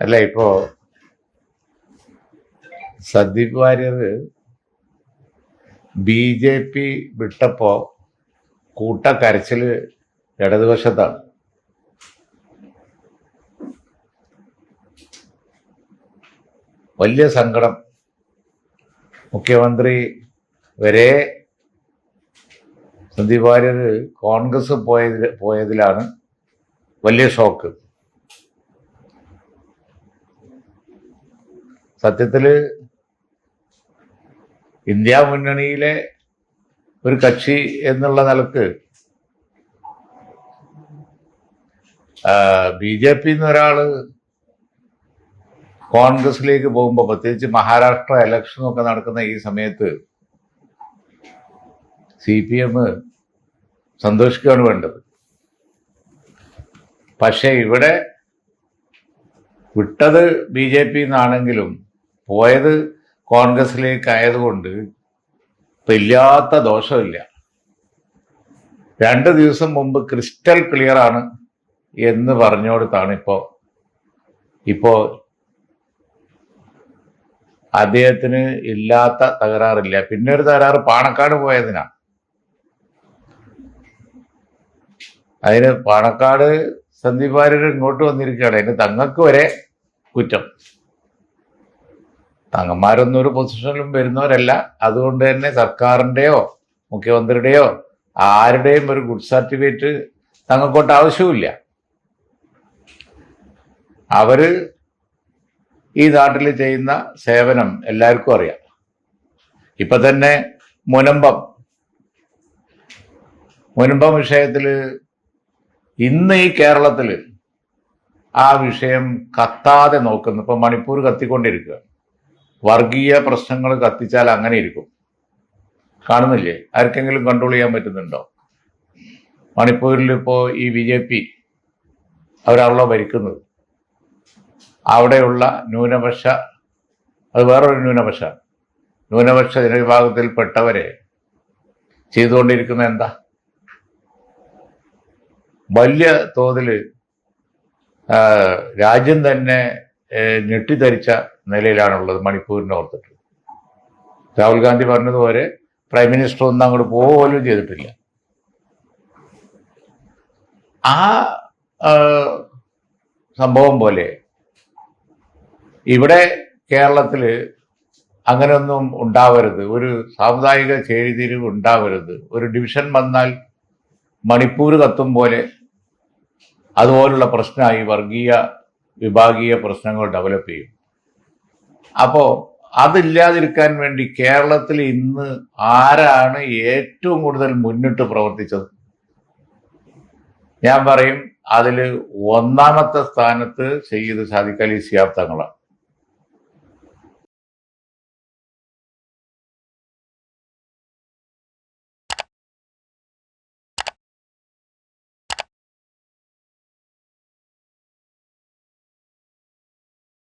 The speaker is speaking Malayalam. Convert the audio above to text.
അല്ല ഇപ്പോ Sandeep Warrier B J P വിട്ടപ്പോ കൂട്ടക്കരച്ചിൽ ഇടതുവശത്താണ് വലിയ സങ്കടം. മുഖ്യമന്ത്രി വരെ സന്ദീപ് വാര്യർ കോൺഗ്രസ് പോയതിൽ പോയതിലാണ് വലിയ ഷോക്ക്. സത്യത്തിൽ ഇന്ത്യ മുന്നണിയിലെ ഒരു കക്ഷി എന്നുള്ള നിലയ്ക്ക് ബി ജെ പി എന്നൊരാൾ കോൺഗ്രസിലേക്ക് പോകുമ്പോൾ പ്രത്യേകിച്ച് മഹാരാഷ്ട്ര ഇലക്ഷനൊക്കെ നടക്കുന്ന ഈ സമയത്ത് സി പി എം സന്തോഷിക്കുകയാണ് വേണ്ടത്. പക്ഷേ ഇവിടെ വിട്ടത് ബി ജെ പി എന്നാണെങ്കിലും പോയത് കോൺഗ്രസിലേക്ക് ആയതുകൊണ്ട് ഇപ്പൊ ഇല്ലാത്ത ദോഷമില്ല. രണ്ട് ദിവസം മുമ്പ് ക്രിസ്റ്റൽ ക്ലിയർ ആണ് എന്ന് പറഞ്ഞോടത്താണ് ഇപ്പോ ഇപ്പോ അദ്ദേഹത്തിന് ഇല്ലാത്ത തകരാറില്ല. പിന്നെ ഒരു തകരാറ് പാണക്കാട് പോയതിനാണ് അതിന് പാണക്കാട് സന്ദീപ് വാര്യർ ഇങ്ങോട്ട് വന്നിരിക്കുകയാണ്. അതിന് തങ്ങൾക്ക് വരെ കുറ്റം. തങ്ങന്മാരൊന്നും ഒരു പൊസിഷനിലും വരുന്നവരല്ല. അതുകൊണ്ട് തന്നെ സർക്കാരിന്റെയോ മുഖ്യമന്ത്രിയുടെയോ ആരുടെയും ഒരു ഗുഡ് സർട്ടിഫിക്കറ്റ് തങ്ങൾക്കോട്ട് ആവശ്യമില്ല അവർ ഈ നാട്ടിൽ ചെയ്യുന്ന സേവനം എല്ലാവർക്കും അറിയാം. ഇപ്പൊ തന്നെ മുനമ്പം. മുനമ്പം വിഷയത്തിൽ ഇന്ന് ഈ കേരളത്തിൽ ആ വിഷയം കത്താതെ നോക്കുന്നു. ഇപ്പൊ മണിപ്പൂർ കത്തിക്കൊണ്ടിരിക്കുക വർഗീയ പ്രശ്നങ്ങൾ കത്തിച്ചാൽ അങ്ങനെ ഇരിക്കും. കാണുന്നില്ലേ? ആർക്കെങ്കിലും കൺട്രോൾ ചെയ്യാൻ പറ്റുന്നുണ്ടോ? മണിപ്പൂരിൽ ഇപ്പോ ഈ ബി ജെ പി അവരാണല്ലോ ഭരിക്കുന്നത്. അവിടെയുള്ള ന്യൂനപക്ഷ അത് വേറൊരു ന്യൂനപക്ഷ. ന്യൂനപക്ഷ ജനവിഭാഗത്തിൽപ്പെട്ടവരെ ചെയ്തുകൊണ്ടിരിക്കുന്ന എന്താ? വലിയ തോതിൽ രാജ്യം തന്നെ ഞെട്ടിധരിച്ച നിലയിലാണുള്ളത് മണിപ്പൂരിനെ ഓർത്തിട്ട്. രാഹുൽ ഗാന്ധി പറഞ്ഞതുപോലെ പ്രൈം മിനിസ്റ്റർ ഒന്നും അങ്ങോട്ട് പോലും ചെയ്തിട്ടില്ല. ആ, സംഭവം പോലെ ഇവിടെ കേരളത്തിൽ അങ്ങനെയൊന്നും ഉണ്ടാവരുത്. ഒരു സാമുദായിക ചേരിതിരിവ് ഉണ്ടാവരുത്. ഒരു ഡിവിഷൻ വന്നാൽ മണിപ്പൂർ കത്തും പോലെ അതുപോലുള്ള പ്രശ്നമായി വർഗീയ വിഭാഗീയ പ്രശ്നങ്ങൾ ഡെവലപ്പ് ചെയ്യും. അപ്പോൾ അതില്ലാതിരിക്കാൻ വേണ്ടി കേരളത്തിൽ ഇന്ന് ആരാണ് ഏറ്റവും കൂടുതൽ മുന്നിട്ട് പ്രവർത്തിച്ചത്? ഞാൻ പറയും അതിൽ ഒന്നാമത്തെ സ്ഥാനത്ത് സയ്യിദ് സാദിഖ് അലി സിയാബ് തങ്ങളാണ്.